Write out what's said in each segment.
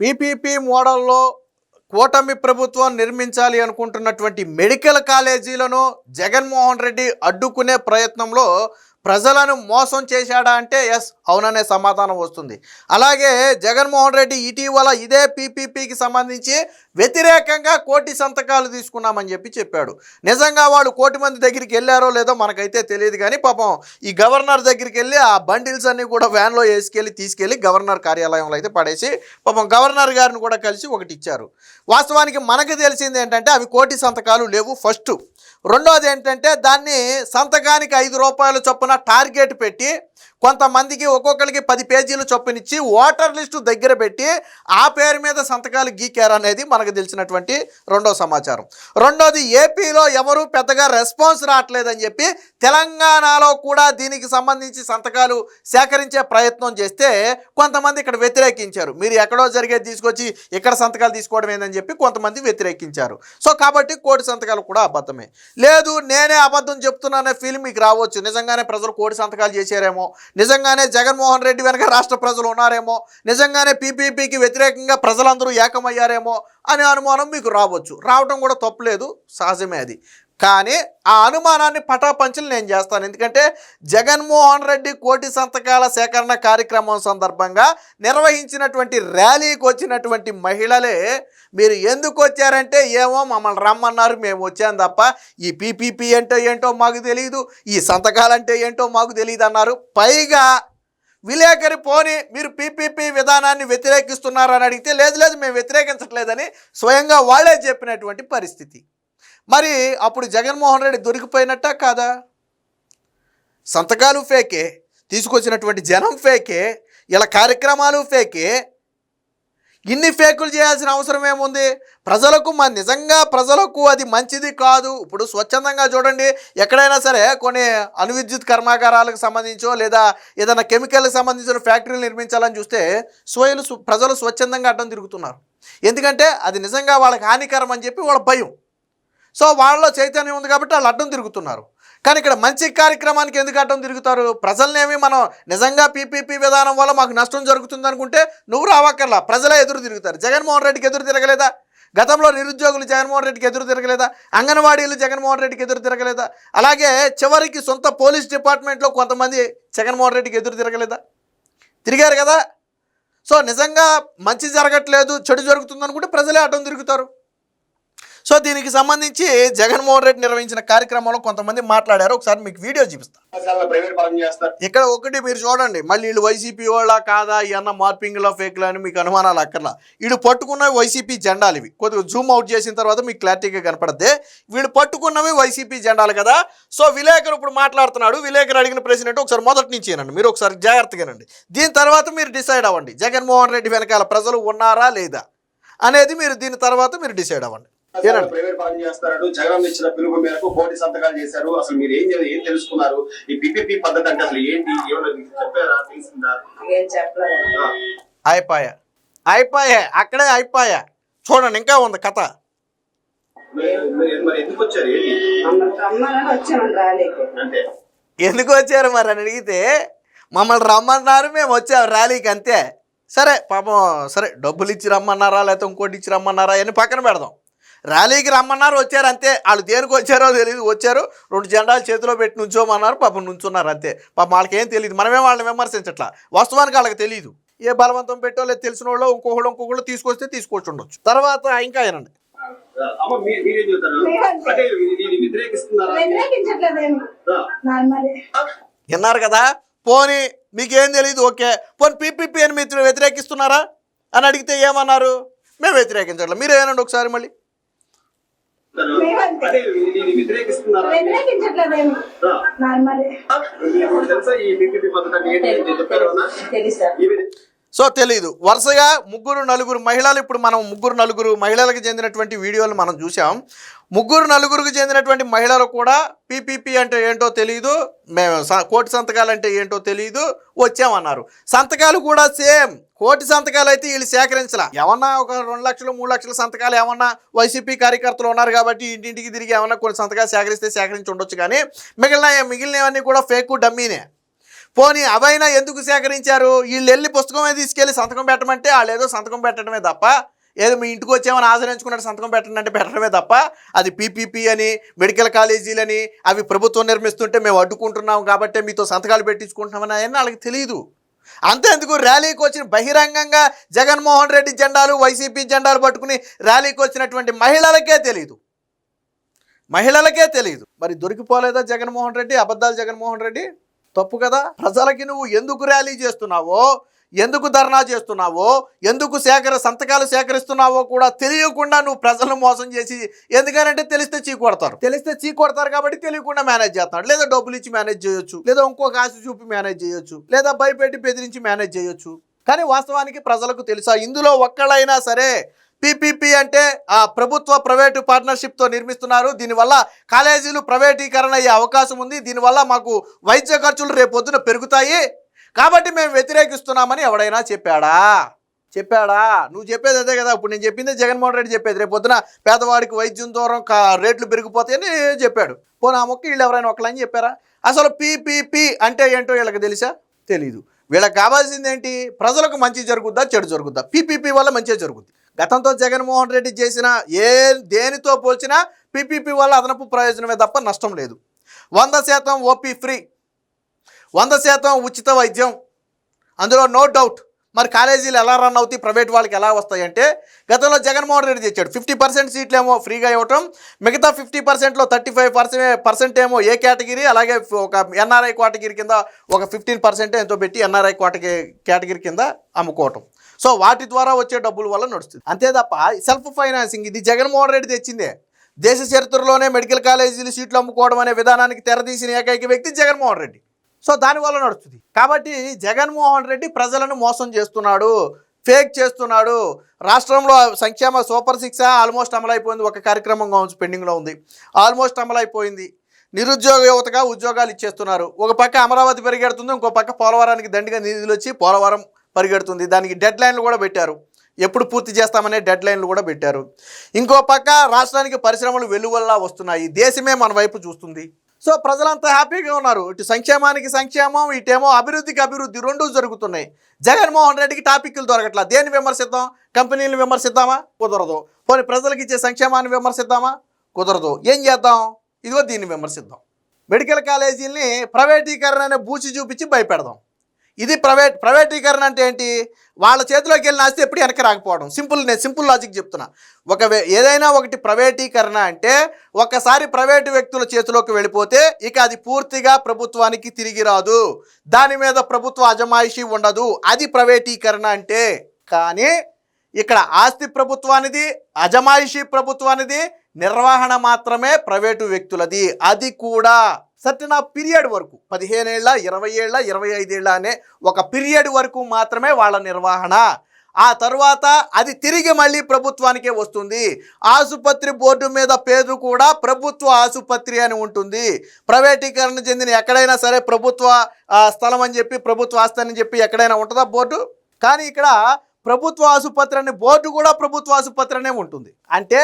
PPP మోడల్లో కూటమి ప్రభుత్వం నిర్మించాలి అనుకుంటున్నటువంటి మెడికల్ కాలేజీలను జగన్మోహన్ రెడ్డి అడ్డుకునే ప్రయత్నంలో ప్రజలను మోసం చేశాడా అంటే ఎస్ అవుననే సమాధానం వస్తుంది. అలాగే జగన్మోహన్ రెడ్డి ఇటీవల ఇదే పీపీపీకి సంబంధించి వ్యతిరేకంగా కోటి సంతకాలు తీసుకున్నామని చెప్పి చెప్పాడు. నిజంగా వాళ్ళు కోటి మంది దగ్గరికి వెళ్ళారో లేదో మనకైతే తెలియదు కానీ పాపం ఈ గవర్నర్ దగ్గరికి వెళ్ళి ఆ బండిల్స్ అన్ని కూడా వ్యాన్లో వేసుకెళ్ళి తీసుకెళ్ళి గవర్నర్ కార్యాలయంలో అయితే పడేసి పాపం గవర్నర్ గారిని కూడా కలిసి ఒకటి ఇచ్చారు. వాస్తవానికి మనకు తెలిసింది ఏంటంటే అవి కోటి సంతకాలు లేవు. ఫస్ట్ రెండోది ఏంటంటే దాన్ని సంతకానికి ఐదు రూపాయల చొప్పున టార్గెట్ పెట్టి కొంతమందికి ఒక్కొక్కరికి పది పేజీలు చొప్పునిచ్చి ఓటర్ లిస్టు దగ్గర పెట్టి ఆ పేరు మీద సంతకాలు గీకారు అనేది మనకు తెలిసినటువంటి రెండో సమాచారం. రెండోది ఏపీలో ఎవరు పెద్దగా రెస్పాన్స్ రావట్లేదని చెప్పి తెలంగాణలో కూడా దీనికి సంబంధించి సంతకాలు సేకరించే ప్రయత్నం చేస్తే కొంతమంది ఇక్కడ వ్యతిరేకించారు. మీరు ఎక్కడో జరిగేది తీసుకొచ్చి ఇక్కడ సంతకాలు తీసుకోవడం ఏందని చెప్పి కొంతమంది వ్యతిరేకించారు. సో కాబట్టి కోటి సంతకాలు కూడా అబద్ధమే. లేదు నేనే అబద్ధం చెప్తున్నానే ఫీల్ మీకు రావచ్చు. నిజంగానే ప్రజలు కోటి సంతకాలు చేశారేమో నిజంగానే జగన్మోహన్ రెడ్డి వెనక రాష్ట్ర ప్రజలు ఉన్నారేమో నిజంగానే పీపీపీకి వ్యతిరేకంగా ప్రజలందరూ ఏకమయ్యారేమో అనే అనుమానం మీకు రావచ్చు. రావడం కూడా తప్పులేదు సహజమే అది. కానీ ఆ అనుమానాన్ని పటాపంచలు నేను చేస్తాను. ఎందుకంటే జగన్మోహన్ రెడ్డి కోటి సంతకాల సేకరణ కార్యక్రమం సందర్భంగా నిర్వహించినటువంటి ర్యాలీకి వచ్చినటువంటి మహిళలే మీరు ఎందుకు వచ్చారంటే ఏమో మమ్మల్ని రమ్మన్నారు మేము వచ్చాం తప్ప ఈ పీపీపీ అంటే ఏంటో మాకు తెలియదు ఈ సంతకాలంటే ఏంటో మాకు తెలియదు అన్నారు. పైగా విలేకరి పోని మీరు పీపీపీ విధానాన్ని వ్యతిరేకిస్తున్నారని అడిగితే లేదు లేదు మేము వ్యతిరేకించట్లేదని స్వయంగా వాళ్ళే చెప్పినటువంటి పరిస్థితి. మరి అప్పుడు జగన్మోహన్ రెడ్డి దొరికిపోయినట్టా కాదా? సంతకాలు ఫేకే తీసుకొచ్చినటువంటి జనం ఫేకే ఇలా కార్యక్రమాలు ఫేకే. ఇన్ని ఫేకులు చేయాల్సిన అవసరం ఏముంది? ప్రజలకు మన నిజంగా ప్రజలకు అది మంచిది కాదు. ఇప్పుడు స్వచ్ఛందంగా చూడండి ఎక్కడైనా సరే కొన్ని అణువిద్యుత్ కర్మాగారాలకు సంబంధించో లేదా ఏదైనా కెమికల్కి సంబంధించిన ఫ్యాక్టరీలు నిర్మించాలని చూస్తే స్వయలు ప్రజలు స్వచ్ఛందంగా అడ్డం తిరుగుతున్నారు. ఎందుకంటే అది నిజంగా వాళ్ళకి హానికరం అని చెప్పి వాళ్ళ భయం. సో వాళ్ళలో చైతన్యం ఉంది కాబట్టి వాళ్ళు అడ్డం తిరుగుతున్నారు. కానీ ఇక్కడ మంచి కార్యక్రమానికి ఎందుకు అడ్డం తిరుగుతారు? ప్రజలనేమి మనం నిజంగా పీపీపీ విధానం వల్ల మాకు నష్టం జరుగుతుంది అనుకుంటే నువ్వు రావక్కర్లా. ప్రజలే ఎదురు తిరుగుతారు. జగన్మోహన్ రెడ్డికి ఎదురు తిరగలేదా? గతంలో నిరుద్యోగులు జగన్మోహన్ రెడ్డికి ఎదురు తిరగలేదా? అంగన్వాడీలు జగన్మోహన్ రెడ్డికి ఎదురు తిరగలేదా? అలాగే చివరికి సొంత పోలీస్ డిపార్ట్మెంట్లో కొంతమంది జగన్మోహన్ రెడ్డికి ఎదురు తిరగలేదా? తిరిగారు కదా? సో నిజంగా మంచి జరగట్లేదు చెడు జరుగుతుంది అనుకుంటే ప్రజలే అడ్డం తిరుగుతారు. సో దీనికి సంబంధించి జగన్మోహన్ రెడ్డి నిర్వహించిన కార్యక్రమంలో కొంతమంది మాట్లాడారు. ఒకసారి మీకు వీడియో చూపిస్తాను ఇక్కడ ఒకటి మీరు చూడండి. మళ్ళీ వీళ్ళు వైసీపీ వాళ్ళ కాదా? ఇవన్న మార్పింగ్లో ఫేక్లు అని మీకు అనుమానాలు అక్కర్లా. వీళ్ళు పట్టుకున్నవి వైసీపీ జెండాలు ఇవి. కొద్దిగా జూమ్ అవుట్ చేసిన తర్వాత మీకు క్లారిటీగా కనపడద్ది. వీళ్ళు పట్టుకున్నవి వైసీపీ జెండాలు కదా. సో విలేకరు ఇప్పుడు మాట్లాడుతున్నాడు. విలేకరు అడిగిన ప్రశ్న ఏంటో ఒకసారి మొదటి నుంచి వినండి. మీరు ఒకసారి జాగ్రత్తగానండి దీని తర్వాత మీరు డిసైడ్ అవ్వండి. జగన్మోహన్ రెడ్డి వెనకాల ప్రజలు ఉన్నారా లేదా అనేది మీరు దీని తర్వాత మీరు డిసైడ్ అవ్వండి. ఏనండి ప్రైవేట్ పరం చేస్తారని జగన్ ఇచ్చిన పిలుపు మేరకు కోటి సంతకాలు చేశారు. అసలు మీరు ఏం ఏం తెలుసుకున్నారు? ఈ పిపిపి పద్ధతి అంటే అసలు ఏంటి? ఏమన్నా చెప్పారా? తెలిసిందా? అయిపోయా. అయిపోయా. అక్కడే అయిపోయా. చూడండి ఇంకా ఉంది కథ. ఎందుకు వచ్చారు మరి అని అడిగితే మమ్మల్ని రమ్మన్నారు మేము వచ్చాం ర్యాలీకి అంతే. సరే పాపం సరే డబ్బులు ఇచ్చి రమ్మన్నారా లేకపోతే ఇంకోటి ఇచ్చి రమ్మన్నారా అని పక్కన పెడదాం. ర్యాలీకి రమ్మన్నారు వచ్చారు అంతే. వాళ్ళు దేనికి వచ్చారో తెలియదు వచ్చారు రెండు జెండాలు చేతిలో పెట్టి నుంచోమన్నారు పాపం నుంచున్నారు అంతే. పాపం వాళ్ళకి ఏం తెలియదు మనమే వాళ్ళని విమర్శించట్లా. వాస్తవానికి వాళ్ళకి తెలియదు ఏ బలవంతం పెట్టో లేదు తెలిసిన వాళ్ళు ఇంకొకళ్ళు ఇంకొకళ్ళు తీసుకొస్తే తీసుకొచ్చి ఉండొచ్చు తర్వాత ఇంకా ఏనండి విన్నారు కదా? పోనీ మీకేం తెలియదు ఓకే. పోనీ పీపీపీ అని మీరు వ్యతిరేకిస్తున్నారా? అని అడిగితే ఏమన్నారు? మేము వ్యతిరేకించట్లేదు మీరు ఏనండి ఒకసారి మళ్ళీ మేమంతే. అంటే ఇది- ఇది వ్యతిరేకిస్తున్నారా? సో తెలీదు. వరుసగా ముగ్గురు నలుగురు మహిళలు ఇప్పుడు మనం ముగ్గురు నలుగురు మహిళలకు చెందినటువంటి వీడియోలు మనం చూసాం ముగ్గురు నలుగురికి చెందినటువంటి మహిళలు కూడా పీపీపీ అంటే ఏంటో తెలియదు మేము స- కోటి సంతకాలు అంటే ఏంటో తెలియదు వచ్చామన్నారు. సంతకాలు కూడా సేమ్. కోటి సంతకాలు అయితే వీళ్ళు సేకరించలా. ఏమన్నా ఒక రెండు లక్షలు మూడు లక్షల సంతకాలు ఏమన్నా వైసీపీ కార్యకర్తలు ఉన్నారు కాబట్టి ఇంటింటికి తిరిగి ఏమన్నా కొన్ని సంతకాలు సేకరిస్తే సేకరించి ఉండొచ్చు కానీ మిగిలిన మిగిలినవన్నీ కూడా ఫేక్ డమ్మీనే. పోనీ అవైనా ఎందుకు సేకరించారు? వీళ్ళు వెళ్ళి పుస్తకమే తీసుకెళ్ళి సంతకం పెట్టమంటే వాళ్ళు ఏదో సంతకం పెట్టడమే తప్ప ఏదో మీ ఇంటికి వచ్చామని ఆశ్రయించుకున్నట్టు సంతకం పెట్టండి అంటే పెట్టడమే తప్ప అది పీపీపీ అని మెడికల్ కాలేజీలని అవి ప్రభుత్వం నిర్మిస్తుంటే మేము అడ్డుకుంటున్నాం కాబట్టి మీతో సంతకాలు పెట్టించుకుంటున్నామని అని వాళ్ళకి తెలియదు అంతేందుకు ర్యాలీకి వచ్చిన బహిరంగంగా జగన్మోహన్ రెడ్డి జెండాలు వైసీపీ జెండాలు పట్టుకుని ర్యాలీకి వచ్చినటువంటి మహిళలకే తెలియదు మహిళలకే తెలియదు మరి దొరికిపోలేదా జగన్మోహన్ రెడ్డి? అబద్ధాలు జగన్మోహన్ రెడ్డి? తప్పు కదా? ప్రజలకి నువ్వు ఎందుకు ర్యాలీ చేస్తున్నావో ఎందుకు ధర్నా చేస్తున్నావో ఎందుకు సేకర సంతకాలు సేకరిస్తున్నావో కూడా తెలియకుండా నువ్వు ప్రజలను మోసం చేసి ఎందుకనంటే తెలిస్తే చీ కొడతారు. తెలిస్తే చీ కొడతారు కాబట్టి తెలియకుండా మేనేజ్ చేస్తున్నాడు లేదా డబ్బులు ఇచ్చి మేనేజ్ చేయొచ్చు లేదా ఇంకొక ఆశ చూపి మేనేజ్ చేయొచ్చు లేదా భయపెట్టి బెదిరించి మేనేజ్ చేయొచ్చు. కానీ వాస్తవానికి ప్రజలకు తెలుసా ఇందులో ఒక్కళ్ళైనా సరే పీపీపీ అంటే ఆ ప్రభుత్వ ప్రైవేటు పార్ట్నర్షిప్తో నిర్మిస్తున్నారు. దీనివల్ల కాలేజీలు ప్రైవేటీకరణ అయ్యే అవకాశం ఉంది. దీనివల్ల మాకు వైద్య ఖర్చులు రేపొద్దున పెరుగుతాయి. కాబట్టి మేము వ్యతిరేకిస్తున్నామని ఎవడైనా చెప్పాడా? చెప్పాడా? నువ్వు చెప్పేది అదే కదా. ఇప్పుడు నేను చెప్పింది జగన్మోహన్ రెడ్డి చెప్పేది. రేపు పొద్దున పేదవాడికి వైద్యం దూరం రేట్లు పెరిగిపోతాయని చెప్పాడు. పోనీ ఆ మొక్క వీళ్ళు ఎవరైనా ఒకళ్ళని చెప్పారా? అసలు పీపీపీ అంటే ఏంటో వీళ్ళకి తెలుసా? తెలీదు. వీళ్ళకి కావాల్సింది ఏంటి? ప్రజలకు మంచి జరుగుద్దా చెడు జరుగుద్దా? పీపీపీ వల్ల మంచిగా జరుగుద్ది. గతంతో జగన్మోహన్ రెడ్డి చేసిన ఏ దేనితో పోల్చినా పీపీపీ వల్ల అదనపు ప్రయోజనమే తప్ప నష్టం లేదు. వంద శాతం ఓపీ ఫ్రీ. వంద శాతం ఉచిత వైద్యం. అందులో నో డౌట్. మరి కాలేజీలు ఎలా రన్ అవుతాయి ప్రైవేట్ వాళ్ళకి ఎలా వస్తాయంటే గతంలో జగన్మోహన్ రెడ్డి తెచ్చాడు. ఫిఫ్టీ పర్సెంట్ సీట్లు ఏమో ఫ్రీగా ఇవ్వటం మిగతా ఫిఫ్టీ పర్సెంట్లో థర్టీ ఫైవ్ పర్సెంట్ పర్సెంట్ ఏమో ఏ కేటగిరీ అలాగే ఒక ఎన్ఆర్ఐ కేటగిరీ కింద ఒక ఫిఫ్టీన్ పర్సెంట్ ఎంతో పెట్టి ఎన్ఆర్ఐ కోటకి కేటగిరీ కింద అమ్ముకోవటం. సో వాటి ద్వారా వచ్చే డబ్బుల వల్ల నడుస్తుంది. అంతే తప్ప సెల్ఫ్ ఫైనాన్సింగ్ ఇది జగన్మోహన్ రెడ్డి తెచ్చిందే. దేశ చరిత్రలోనే మెడికల్ కాలేజీలు సీట్లు అమ్ముకోవడం అనే విధానానికి తెరదీసిన ఏకైక వ్యక్తి జగన్మోహన్ రెడ్డి. సో దానివల్ల నడుస్తుంది. కాబట్టి జగన్మోహన్ రెడ్డి ప్రజలను మోసం చేస్తున్నాడు ఫేక్ చేస్తున్నాడు. రాష్ట్రంలో సంక్షేమ సూపర్ సిక్స్ ఆల్మోస్ట్ అమలైపోయింది. ఒక కార్యక్రమం కావచ్చు పెండింగ్లో ఉంది. ఆల్మోస్ట్ అమలైపోయింది. నిరుద్యోగ యువతగా ఉద్యోగాలు ఇచ్చేస్తున్నారు. ఒక పక్క అమరావతి పరిగెడుతుంది ఇంకో పక్క పోలవరానికి దండిగా నిధులు వచ్చి పోలవరం పరిగెడుతుంది. దానికి డెడ్ లైన్లు కూడా పెట్టారు. ఎప్పుడు పూర్తి చేస్తామనే డెడ్ లైన్లు కూడా పెట్టారు. ఇంకో పక్క రాష్ట్రానికి పరిశ్రమలు వెలువల్లా వస్తున్నాయి. దేశమే మన వైపు చూస్తుంది. సో ప్రజలంతా హ్యాపీగా ఉన్నారు. ఇటు సంక్షేమానికి సంక్షేమం ఇటేమో అభివృద్ధికి అభివృద్ధి రెండూ జరుగుతున్నాయి. జగన్మోహన్ రెడ్డికి టాపిక్లు దొరకట్లా. దేన్ని విమర్శిద్దాం? కంపెనీలను విమర్శిద్దామా? కుదరదు. కొన్ని ప్రజలకు ఇచ్చే సంక్షేమాన్ని విమర్శిద్దామా? కుదరదు. ఏం చేద్దాం? ఇదిగో దీన్ని విమర్శిద్దాం. మెడికల్ కాలేజీల్ని ప్రైవేటీకరణ అనే బూచి చూపించి భయపెడదాం. ఇది ప్రైవేట్ ప్రైవేటీకరణ అంటే ఏంటి? వాళ్ళ చేతిలోకి వెళ్ళిన ఆస్తి ఎప్పుడు వెనక్కి రాకపోవడం. సింపుల్ నేను సింపుల్ లాజిక్ చెప్తున్నా. ఒక ఏదైనా ఒకటి ప్రైవేటీకరణ అంటే ఒకసారి ప్రైవేటు వ్యక్తుల చేతిలోకి వెళ్ళిపోతే ఇక అది పూర్తిగా ప్రభుత్వానికి తిరిగి రాదు. దాని మీద ప్రభుత్వ అజమాయిషీ ఉండదు. అది ప్రైవేటీకరణ అంటే. కానీ ఇక్కడ ఆస్తి ప్రభుత్వానిది అజమాయిషీ ప్రభుత్వానిది నిర్వహణ మాత్రమే ప్రైవేటు వ్యక్తులది. అది కూడా. సర్టన్ ఆ పీరియడ్ వరకు పదిహేనేళ్ళ ఇరవై ఏళ్ళ ఇరవై ఐదేళ్ళ అనే ఒక పీరియడ్ వరకు మాత్రమే వాళ్ళ నిర్వహణ. ఆ తర్వాత అది తిరిగి మళ్ళీ ప్రభుత్వానికే వస్తుంది. ఆసుపత్రి బోర్డు మీద పేరు కూడా ప్రభుత్వ ఆసుపత్రి అని ఉంటుంది. ప్రైవేటీకరణ చెందిన ఎక్కడైనా సరే ప్రభుత్వ స్థలం అని చెప్పి ప్రభుత్వ ఆస్తి అని చెప్పి ఎక్కడైనా ఉంటుందా బోర్డు? కానీ ఇక్కడ ప్రభుత్వ ఆసుపత్రి అనే బోర్డు కూడా ప్రభుత్వ ఆసుపత్రి అనే ఉంటుంది. అంటే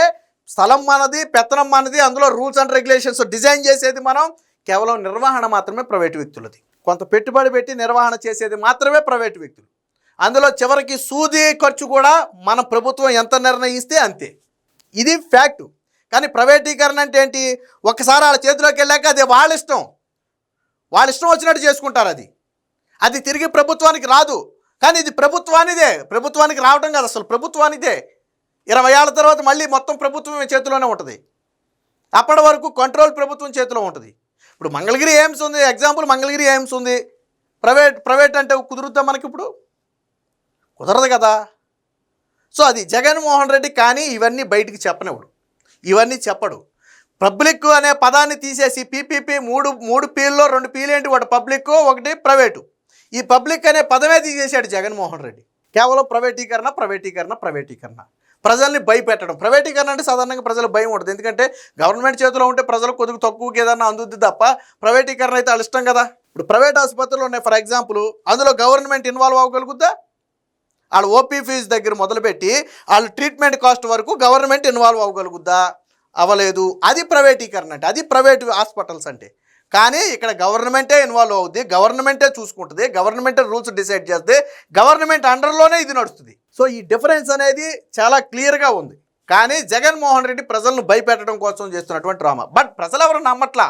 స్థలం మనది పెత్తనం మనది అందులో రూల్స్ అండ్ రెగ్యులేషన్స్ డిజైన్ చేసేది మనం. కేవలం నిర్వహణ మాత్రమే ప్రైవేటు వ్యక్తులది. కొంత పెట్టుబడి పెట్టి నిర్వహణ చేసేది మాత్రమే ప్రైవేటు వ్యక్తులు. అందులో చివరికి సూది ఖర్చు కూడా మన ప్రభుత్వం ఎంత నిర్ణయిస్తే అంతే. ఇది ఫ్యాక్టు కానీ ప్రైవేటీకరణ అంటే ఏంటి? ఒక్కసారి వాళ్ళ చేతిలోకి వెళ్ళాక అది వాళ్ళ ఇష్టం. వాళ్ళ ఇష్టం వచ్చినట్టు చేసుకుంటారు అది. అది తిరిగి ప్రభుత్వానికి రాదు. కానీ ఇది ప్రభుత్వానిదే. ప్రభుత్వానికి రావడం కాదు అసలు ప్రభుత్వానిదే. ఇరవై ఏళ్ళ తర్వాత మళ్ళీ మొత్తం ప్రభుత్వం చేతిలోనే ఉంటుంది. అప్పటి వరకు కంట్రోల్ ప్రభుత్వం చేతిలో ఉంటుంది. ఇప్పుడు మంగళగిరి ఎయిమ్స్ ఉంది. ఎగ్జాంపుల్ మంగళగిరి ఎయిమ్స్ ఉంది. ప్రైవేట్ ప్రైవేట్ అంటే కుదురుద్దా మనకి ఇప్పుడు? కుదరదు కదా. సో అది జగన్మోహన్ రెడ్డి కానీ ఇవన్నీ బయటికి చెప్పనివ్వడు. ఇవన్నీ చెప్పడు. పబ్లిక్ అనే పదాన్ని తీసేసి పీపీపీ మూడు మూడు పీల్లో రెండు పీలు ఏంటి? ఒకటి పబ్లిక్ ఒకటి ప్రైవేటు. ఈ పబ్లిక్ అనే పదమే తీసేశాడు జగన్మోహన్ రెడ్డి. కేవలం ప్రైవేటీకరణ ప్రైవేటీకరణ ప్రైవేటీకరణ. ప్రజల్ని భయపెట్టడం. ప్రైవేటీకరణ అంటే సాధారణంగా ప్రజలు భయం ఉంటుంది ఎందుకంటే గవర్నమెంట్ చేతిలో ఉంటే ప్రజలు కొద్దిగా తక్కువకి ఏదన్నా అందుద్ది తప్ప ప్రైవేటీకరణ అయితే అలిష్టం ఇష్టం కదా. ఇప్పుడు ప్రైవేట్ ఆసుపత్రులు ఉన్నాయి. ఫర్ ఎగ్జాంపుల్ అందులో గవర్నమెంట్ ఇన్వాల్వ్ అవ్వగలుగుద్దా? వాళ్ళ ఓపీ ఫీజు దగ్గర మొదలుపెట్టి వాళ్ళ ట్రీట్మెంట్ కాస్ట్ వరకు గవర్నమెంట్ ఇన్వాల్వ్ అవ్వగలుగుద్దా? అవ్వలేదు. అది ప్రైవేటీకరణ అంటే అది ప్రైవేట్ హాస్పిటల్స్ అంటే. కానీ ఇక్కడ గవర్నమెంటే ఇన్వాల్వ్ అవుద్ది గవర్నమెంటే చూసుకుంటుంది గవర్నమెంటే రూల్స్ డిసైడ్ చేస్తే గవర్నమెంట్ అండర్లోనే ఇది నడుస్తుంది. సో ఈ డిఫరెన్స్ అనేది చాలా క్లియర్గా ఉంది. కానీ జగన్మోహన్ రెడ్డి ప్రజలను భయపెట్టడం కోసం చేస్తున్నటువంటి డ్రామా. బట్ ప్రజలు ఎవరు నమ్మట్లా?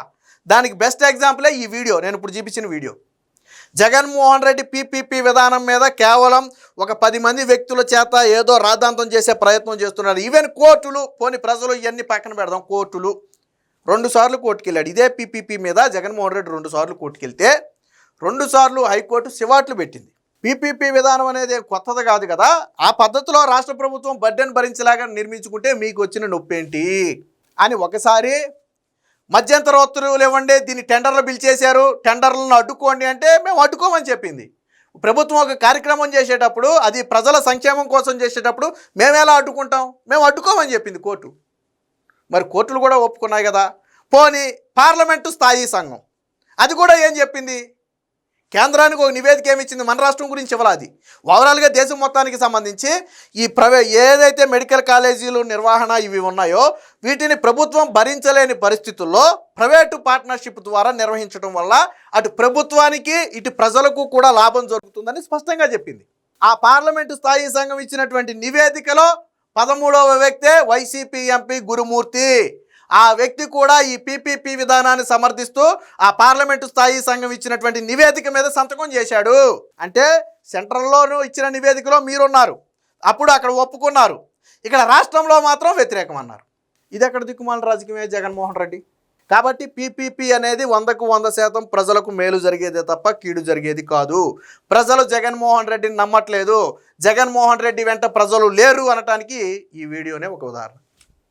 దానికి బెస్ట్ ఎగ్జాంపులే ఈ వీడియో. నేను ఇప్పుడు చూపించిన వీడియో. జగన్మోహన్ రెడ్డి పీపీపీ విధానం మీద కేవలం ఒక పది మంది వ్యక్తుల చేత ఏదో రాద్ధాంతం చేసే ప్రయత్నం చేస్తున్నారు. ఈవెన్ కోర్టులు పోని ప్రజలు ఇవన్నీ పక్కన పెడదాం. కోర్టులు. రెండు సార్లు ఇదే పీపీపీ మీద జగన్మోహన్ రెడ్డి రెండు సార్లు రెండుసార్లు రెండు సార్లు హైకోర్టు సివాట్లు పెట్టింది. పీపీపీ విధానం అనేది కొత్తది కాదు కదా. ఆ పద్ధతిలో రాష్ట్ర ప్రభుత్వం బడ్డెన్ భరించలాగా నిర్మించుకుంటే మీకు వచ్చిన నొప్పి ఏంటి అని ఒకసారి మధ్యంతర ఉత్తర్వులు ఇవ్వండి దీన్ని టెండర్లు పిలిచేశారు టెండర్లను అడ్డుకోండి అంటే మేము అడ్డుకోమని చెప్పింది. ప్రభుత్వం ఒక కార్యక్రమం చేసేటప్పుడు అది ప్రజల సంక్షేమం కోసం చేసేటప్పుడు మేము ఎలా అడ్డుకుంటాం? మేము అడ్డుకోమని చెప్పింది కోర్టు. మరి కోర్టులు కూడా ఒప్పుకున్నాయి కదా. పోనీ పార్లమెంటు స్థాయి సంఘం అది కూడా ఏం చెప్పింది? కేంద్రానికి ఒక నివేదిక ఏమి ఇచ్చింది? మన రాష్ట్రం గురించి ఇవ్వాలి ఓవరాల్గా దేశం మొత్తానికి సంబంధించి ఈ ప్రవే ఏదైతే మెడికల్ కాలేజీలు నిర్వహణ ఇవి ఉన్నాయో వీటిని ప్రభుత్వం భరించలేని పరిస్థితుల్లో ప్రైవేటు పార్ట్నర్షిప్ ద్వారా నిర్వహించడం వల్ల అటు ప్రభుత్వానికి ఇటు ప్రజలకు కూడా లాభం జరుగుతుందని స్పష్టంగా చెప్పింది. ఆ పార్లమెంటు స్థాయి సంఘం ఇచ్చినటువంటి నివేదికలో పదమూడవ వ్యక్తే వైసీపీ ఎంపీ గురుమూర్తి. ఆ వ్యక్తి కూడా ఈ పీపీపీ విధానాన్ని సమర్థిస్తూ ఆ పార్లమెంటు స్థాయి సంఘం ఇచ్చినటువంటి నివేదిక మీద సంతకం చేశాడు. అంటే సెంట్రల్లోనూ ఇచ్చిన నివేదికలో మీరున్నారు. అప్పుడు అక్కడ ఒప్పుకున్నారు. ఇక్కడ రాష్ట్రంలో మాత్రం వ్యతిరేకం అన్నారు ఇది అక్కడ దిక్కుమాల రాజకీయమే జగన్మోహన్ రెడ్డి? కాబట్టి పీపీపీ అనేది వందకు వంద శాతం ప్రజలకు మేలు జరిగేదే తప్ప కీడు జరిగేది కాదు. ప్రజలు జగన్మోహన్ రెడ్డిని నమ్మట్లేదు. జగన్మోహన్ రెడ్డి వెంట ప్రజలు లేరు అనటానికి ఈ వీడియోనే ఒక ఉదాహరణ.